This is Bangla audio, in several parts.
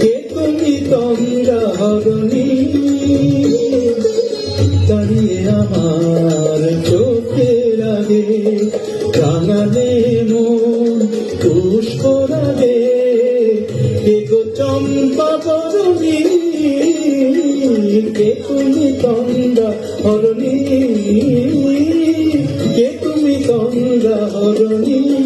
কে তুমি তন্দ্রা হরণী দাঁড়িয়ে আমার চোখের আগে রাঙালে মন, পুষ্প লাগে। কে গো চম্পা বরণী, কে তুমি তন্দ্রা হরণী কে তুমি তন্দ্রা হরণী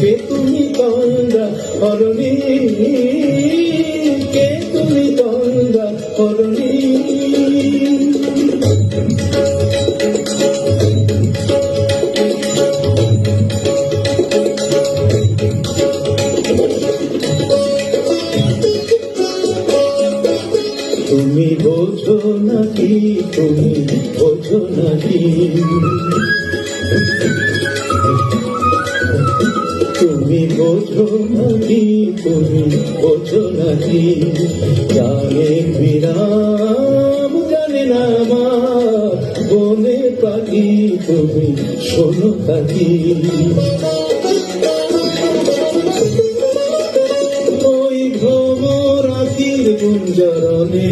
কে তুমি তন্দা অরণী কে তুমি তন্দা অরণী তুমি বোঝো নাকি? তুমি বোঝো নাকি? বোঝো নাকি তুমি বোঝো নাকি? জানে বিরাম জানে না আমার বনে পাখি তুমি, শোনো পাখি। ওই ভ্রমরাতির গুঞ্জরণে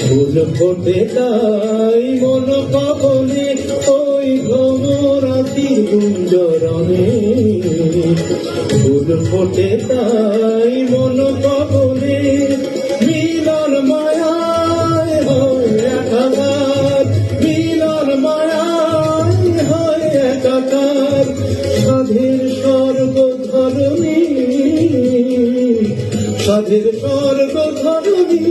ফুল ফোটে তাই মন পাবনে ফোটে তাই মিলন মায়ায় হয় একাকার, মিলন মায়ায় হয় একাকার, সাধের স্বর্গ ধরণী সাধের স্বর্গ ধরণী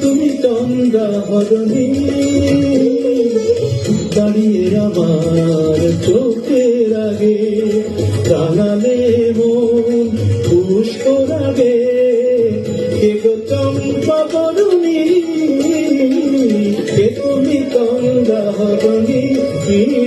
তুমি চন্দ্রা হরণী কে তুমি চন্দ্রা হরণী